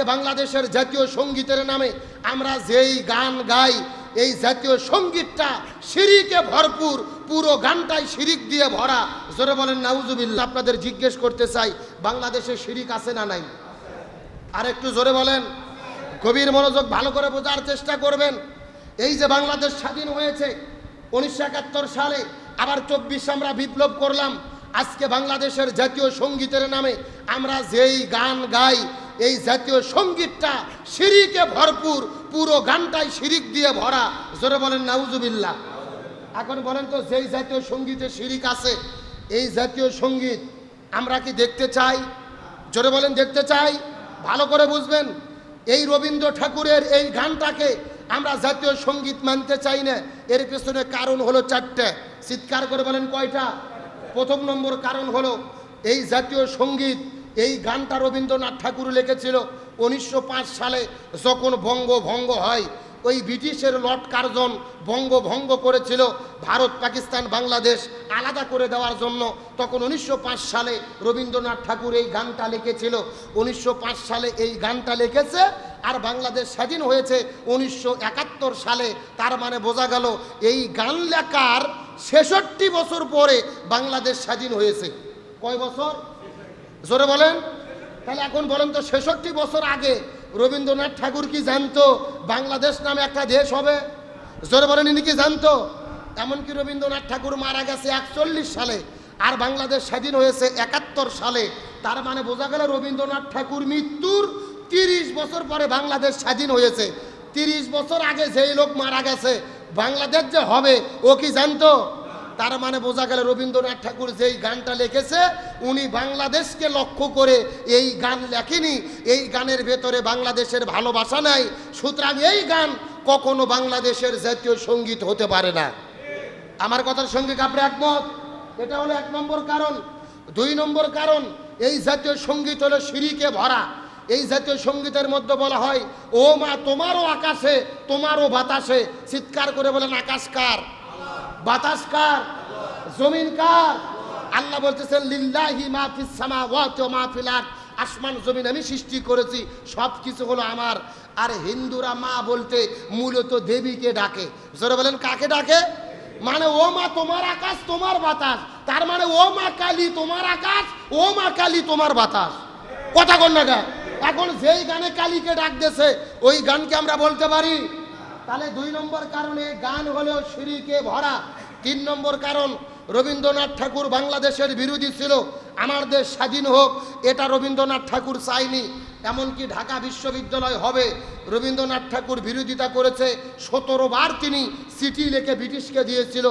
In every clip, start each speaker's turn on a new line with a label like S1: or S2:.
S1: আজকে বাংলাদেশের জাতীয় সঙ্গীতের নামে আমরা যেই গান গাই, এই জাতীয় সঙ্গীতটা সিঁড়িকে ভরপুর, পুরো গানটাই শিরিক দিয়ে ভরা। জোরে বলেন, নাউজুবিল্লাহ। আপনাদের জিজ্ঞেস করতে চাই, বাংলাদেশে শিরিক আছে না নাই? আর একটু জোরে বলেন, গভীর মনোযোগ ভালো করে বোঝার চেষ্টা করবেন। এই যে বাংলাদেশ স্বাধীন হয়েছে উনিশশো একাত্তর সালে, আবার চব্বিশ আমরা বিপ্লব করলাম। আজকে বাংলাদেশের জাতীয় সঙ্গীতের নামে আমরা যেই গান গাই এই জাতীয় সঙ্গীতটা সিঁড়িকে ভরপুর, পুরো গানটাই শিরিক দিয়ে ভরা। জোরে বলেন, নাউজুবিল্লাহ। এখন বলেন তো, যেই জাতীয় সঙ্গীতে শিরিক আছে, এই জাতীয় সংগীত আমরা কি দেখতে চাই? জোরে বলেন, দেখতে চাই। ভালো করে বুঝবেন, এই রবীন্দ্র ঠাকুরের এই গানটাকে আমরা জাতীয় সংগীত মানতে চাই না। এর পেছনে কারণ হলো চারটে। চিৎকার করে বলেন, কয়টা? প্রথম নম্বর কারণ হলো, এই জাতীয় সংগীত এই গানটা রবীন্দ্রনাথ ঠাকুর লিখেছিল উনিশশো পাঁচ সালে যখন বঙ্গভঙ্গ হয়, ওই ব্রিটিশের লর্ড কার্জন বঙ্গভঙ্গ করেছিল ভারত, পাকিস্তান, বাংলাদেশ আলাদা করে দেওয়ার জন্য। তখন উনিশশো পাঁচ সালে রবীন্দ্রনাথ ঠাকুর এই গানটা লিখেছিল। উনিশশো পাঁচ সালে এই গানটা লিখেছে আর বাংলাদেশ স্বাধীন হয়েছে উনিশশো একাত্তর সালে। তার মানে বোঝা গেল এই গান লেখার ছেষট্টি বছর পরে বাংলাদেশ স্বাধীন হয়েছে। কয় বছর? জোরে বলেন। তাহলে এখন বলেন তো ছেষট্টি বছর আগে রবীন্দ্রনাথ ঠাকুর কি জানতো বাংলাদেশ নামে একটা দেশ হবে? জোরে বলেন, ইনি কি জানতো? এমনকি রবীন্দ্রনাথ ঠাকুর মারা গেছে একচল্লিশ সালে আর বাংলাদেশ স্বাধীন হয়েছে একাত্তর সালে। তার মানে বোঝা গেল রবীন্দ্রনাথ ঠাকুর মৃত্যুর তিরিশ বছর পরে বাংলাদেশ স্বাধীন হয়েছে। তিরিশ বছর আগে যেই লোক মারা গেছে, বাংলাদেশ যে হবে, ও কি জানতো? তার মানে বোঝা গেল রবীন্দ্রনাথ ঠাকুর যেই গানটা লিখেছে, উনি বাংলাদেশকে লক্ষ্য করে এই গান লেখেনি, এই গানের ভেতরে বাংলাদেশের ভালোবাসা নাই, সুতরাং এই গান কখনো বাংলাদেশের জাতীয় সংগীত হতে পারে না। আমার কথার সঙ্গে কাপড়ে একমত? এটা হলো এক নম্বর কারণ। দুই নম্বর কারণ, এই জাতীয় সংগীত হলো সিঁড়িকে ভরা। এই জাতীয় সঙ্গীতের মধ্যে বলা হয়, ও মা, তোমারও আকাশে, তোমারও বাতাসে। চিৎকার করে বলেন, আকাশ কার? বাতাস কার? জমিন কার? আল্লাহ বলতেছেন, লিল্লাহি মা ফিস সামাওয়াতি ওয়া মা ফিল আরদ। আসমান, জমিন আমি সৃষ্টি করেছি সব কিছু হলো আমার। আর হিন্দুরা মা বলতে মূলত দেবীকে ডাকে। জোরে বলেন, কাকে ডাকে? মানে ও মা, তোমার আকাশ, তোমার বাতাস। তার মানে ও মা কালী, তোমার আকাশ, ও মা কালী, তোমার বাতাস। কথা কন না গা? এখন যেই গানে কালীকে ডাক দেছে, ওই গানকে আমরা বলতে পারি তাহলে দুই নম্বর কারণে গান হলো সিঁড়িকে ভরা। তিন নম্বর কারণ, রবীন্দ্রনাথ ঠাকুর বাংলাদেশের বিরোধী ছিল। আমার দেশ স্বাধীন হোক, এটা রবীন্দ্রনাথ ঠাকুর চায়নি। এমনকি ঢাকা বিশ্ববিদ্যালয় হবে, রবীন্দ্রনাথ ঠাকুর বিরোধিতা করেছে। সতেরো বার তিনি চিঠি লিখে ব্রিটিশকে দিয়েছিল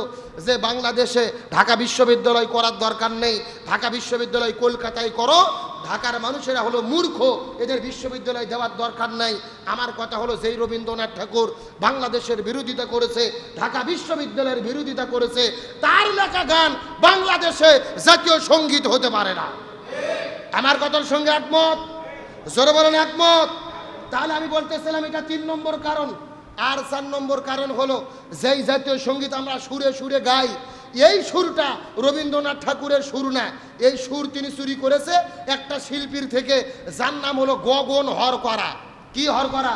S1: যে, বাংলাদেশে ঢাকা বিশ্ববিদ্যালয় করার দরকার নেই। ঢাকা বিশ্ববিদ্যালয় কলকাতায় করো ঢাকার মানুষেরা হলো মূর্খ। এদের বিশ্ববিদ্যালয় দেওয়ার দরকার নাই। আমার কথা হলো যেই রবীন্দ্রনাথ ঠাকুর বাংলাদেশের বিরোধিতা করেছে, ঢাকা বিশ্ববিদ্যালয়ের বিরোধিতা করেছে, তার লেখা গান বাংলাদেশে জাতীয় সংগীত হতে পারে না। আমার কথার সঙ্গে একমত? জোরে বলেন একমত? তাহলে আমি বলতেছিলাম এটা তিন নম্বর কারণ। আর চার নম্বর কারণ হলো, যেই জাতীয় সংগীত আমরা সুরে সুরে গাই এই সুরটা রবীন্দ্রনাথ ঠাকুরের সুর না। এই সুর তিনি চুরি করেছে একটা শিল্পীর থেকে, যার নাম হলো গগন হর করা কি হর করা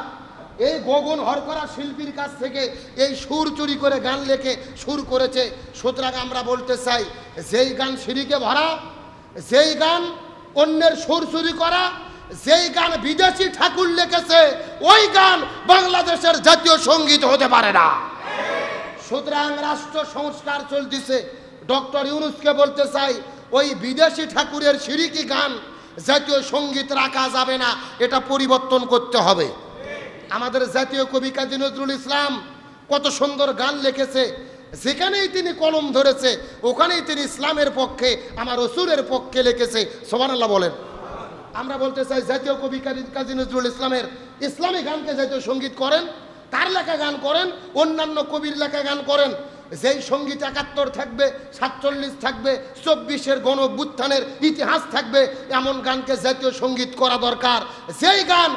S1: এই গগন হর করা শিল্পীর কাছ থেকে এই সুর চুরি করে গান লেখে, সুর করেছে। সুতরাং আমরা বলতে চাই, যেই গান সিঁড়িকে ভরা, যেই গান অন্যের সুর চুরি করা, যেই গান বিদেশি ঠাকুর লিখেছে, ওই গান বাংলাদেশের জাতীয় সংগীত হতে পারে না। সুতরাং রাষ্ট্র সংস্কার চলতেছে। ডক্টর ইউনুসকে বলতে চাই, ওই বিদেশি ঠাকুরের সিরিকি গান জাতীয় সংগীত রাখা যাবে না, এটা পরিবর্তন করতে হবে। আমাদের জাতীয় কবি কাজী নজরুল ইসলাম কত সুন্দর গান লিখেছে। যেখানেই তিনি কলম ধরেছে, ওখানেই তিনি ইসলামের পক্ষে, আমার রসুলের পক্ষে লিখেছে। সোমানাল্লাহ বলেন। আমরা বলতে চাই, জাতীয় কবি কাজী নজরুল ইসলামের ইসলামী গানকে জাতীয় সংগীত করেন। তার লেখা গান করেন, অন্যান্য কবির লেখা গান করেন। যেই সংগীত একাত্তর থাকবে, সাতচল্লিশ থাকবে, চব্বিশের গণ অভ্যুত্থানের ইতিহাস থাকবে, এমন গানকে জাতীয় সংগীত করা দরকার। যেই গান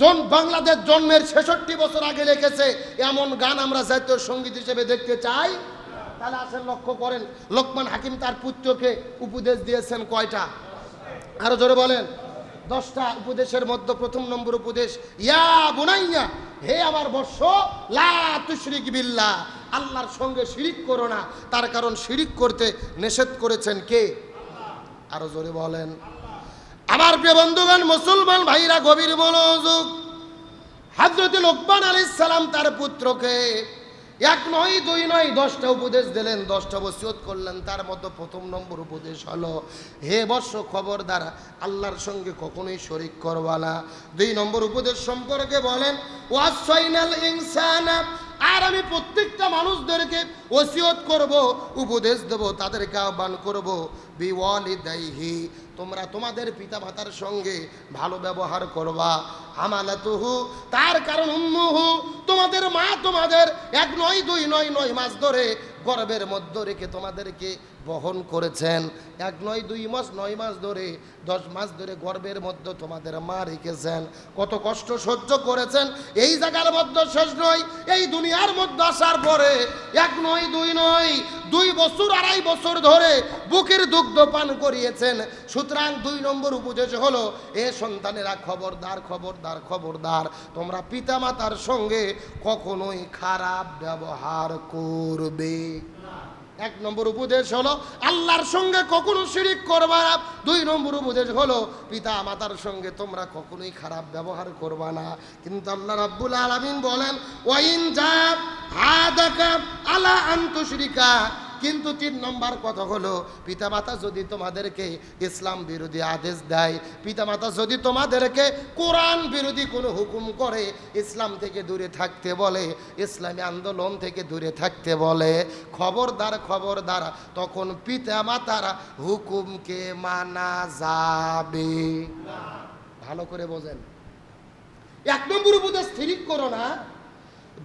S1: জন বাংলাদেশ জন্মের ছেষট্টি বছর আগে লিখেছে, এমন গান আমরা জাতীয় সংগীত হিসেবে দেখতে চাই। তাহলে আসেন লক্ষ্য করেন, লোকমান হাকিম তার পুত্রকে উপদেশ দিয়েছেন কয়টা? আরও জোরে বলেন। দশটা উপদেশের মধ্যে প্রথম নম্বর উপদেশ, ইয়া বুনাইয়া, হে আমার বর্ষ, লা বিল্লাহ, আল্লাহর সঙ্গে শিরিক করো না, তার কারণ শিরিক করতে নিষেধ করেছেন কে? আরও জোরে বলেন। আমার প্রিয় বন্ধুগণ, মুসলমান ভাইরা, গভীর মনোযোগ। হাজরত লোকমান আলী সালাম তার পুত্রকে এক নয়, দুই নয়, দশটা উপদেশ দিলেন, দশটা বসিয়ত করলেন, তার মধ্যে প্রথম নম্বর উপদেশ হলো, হে বর্ষ খবরদার, আল্লাহর সঙ্গে কখনোই শরিক করবা না। দুই নম্বর উপদেশ সম্পর্কে বলেন ওয়াসাইনাল ইনসানা, আর আমি প্রত্যেকটা মানুষদেরকে ওসিয়ত করব, উপদেশ দেব, তাদেরকে আহ্বান করব করব, বিওয়ালিদাইহি তোমরা তোমাদের পিতামাতার সঙ্গে ভালো ব্যবহার করবা। আমালাতুহু তার কারণ উম্মুহু, তোমাদের মা তোমাদের এক নয়, দুই নয় নয় মাস ধরে গর্বের মধ্য রেখে তোমাদেরকে বহন করেছেন। এক নয়, দুই মাস, নয় মাস ধরে, দশ মাস ধরে গর্বের মধ্যে তোমাদের মা রেখেছেন। কত কষ্ট সহ্য করেছেন, এই জায়গার মধ্যে শেষ নয়, এই দুনিয়ার মধ্যে আসার পরে এক নয়, দুই নয়, দুই বছর, আড়াই বছর ধরে বুকের দুগ্ধ পান করিয়েছেন। সুতরাং দুই নম্বর উপদেশ হলো, এ সন্তানেরা খবরদার খবরদার খবরদার, তোমরা পিতামাতার সঙ্গে কখনোই খারাপ ব্যবহার করবে। এক নম্বর উপদেশ হলো, আল্লাহর সঙ্গে কখনো শিরিক করবা না। দুই নম্বর উপদেশ হলো পিতা মাতার সঙ্গে তোমরা কখনোই খারাপ ব্যবহার করবা না। কিন্তু আল্লাহ রাব্বুল আলামিন বলেন ওয়াইন জাব হাদাকা আলা আনতুশরিকা কিন্তু তিন নম্বর কথা হলো, পিতামাতা যদি তোমাদেরকে ইসলাম বিরোধী আদেশ দেয়, পিতামাতা যদি তোমাদেরকে কোরআন বিরোধী কোনো হুকুম করে, ইসলাম থেকে দূরে থাকতে বলে, ইসলামী আন্দোলন থেকে দূরে থাকতে বলে, খবরদার খবরদার, তখন পিতামাতার হুকুমকে মানা যাবে। ভালো করে বোঝেন। এক নম্বর উপদেশ স্থিরিক করো না,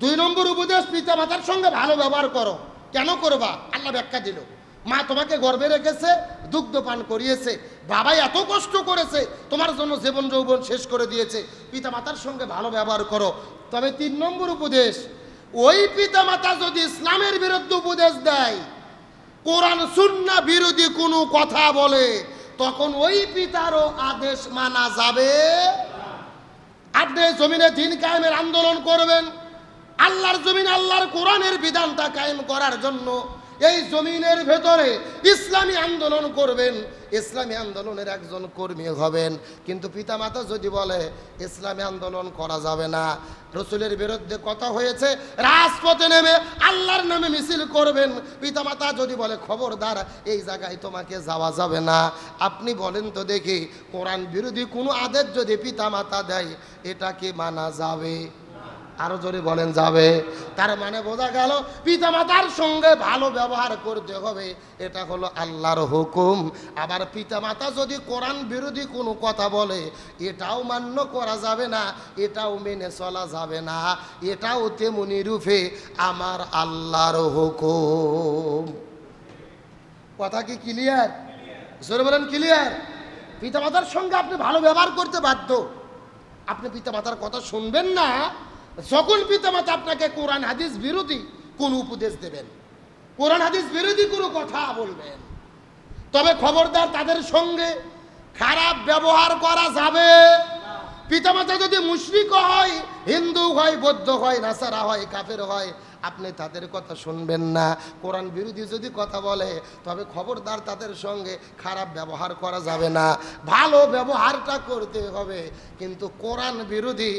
S1: দুই নম্বর উপদেশ পিতা মাতার সঙ্গে ভালো ব্যবহার করো। কেন করবা? আল্লাহ ব্যাখ্যা দিল। মা তোমাকে গর্বে রেখেছে, দুগ্ধ পান করিয়েছে, বাবাই এত কষ্ট করেছে, তোমার জন্য জীবন যৌবন শেষ করে দিয়েছে। পিতা মাতার সঙ্গে ভালো ব্যবহার করো। তবে তিন নম্বর উপদেশ, ওই পিতা মাতা যদি ইসলামের বিরুদ্ধে উপদেশ দেয়, কোরআন সুন্না বিরোধী কোনো কথা বলে, তখন ওই পিতারও আদেশ মানা যাবে আপনি জমিনে দিন কায়েমের আন্দোলন করবেন। আল্লাহর জমিন আল্লাহর কোরআনের বিধানটা কায়েম করার জন্য এই জমিনের ভেতরে ইসলামী আন্দোলন করবেন। ইসলামী আন্দোলনের একজন কর্মী হবেন। কিন্তু পিতামাতা যদি বলে, ইসলামী আন্দোলন করা যাবে না। রসুলের বিরুদ্ধে কথা হয়েছে, রাজপথে নেমে আল্লাহর নামে মিছিল করবেন। পিতামাতা যদি বলে, খবরদার, এই জায়গায় তোমাকে যাওয়া যাবে না। আপনি বলেন তো দেখি, কোরআন বিরোধী কোনো আদেশ যদি পিতামাতা দেয়, এটা কি মানা যাবে? আরও জোরে বলেন যাবে। তার মানে বোঝা গেল পিতামাতার সঙ্গে ভালো ব্যবহার করতে হবে, এটা হলো আল্লাহর হুকুম। আবার পিতামাতা যদি কোরআন বিরোধী কোনো কথা বলে, এটাও মান্য করা যাবে না, এটাও মেনে চলা যাবে না, এটাও তেমনি রূপে আমার আল্লাহর হুকুম। কথা কি ক্লিয়ার জোরে বলেন ক্লিয়ার পিতামাতার সঙ্গে আপনি ভালো ব্যবহার করতে বাধ্য। আপনি পিতামাতার কথা শুনবেন না যখন পিতামাতা আপনাকে কোরআন, হাদিস বিরোধী কোন উপদেশ দেবেন, কোরআন, হাদিস বিরোধী কোনো কথা বলবেন, তবে খবরদার তাদের সঙ্গে খারাপ ব্যবহার করা যাবে। পিতামাতা যদি মুশরিক হয়, হিন্দু হয়, বৌদ্ধ হয়, নাসারা হয়, কাফের হয়, আপনি তাদের কথা শুনবেন না। কোরআন বিরোধী যদি কথা বলে, তবে খবরদার তাদের সঙ্গে খারাপ ব্যবহার করা যাবে না। ভালো ব্যবহারটা করতে হবে, কিন্তু কোরআন বিরোধী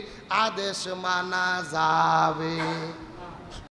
S1: আদেশ মানা যাবে।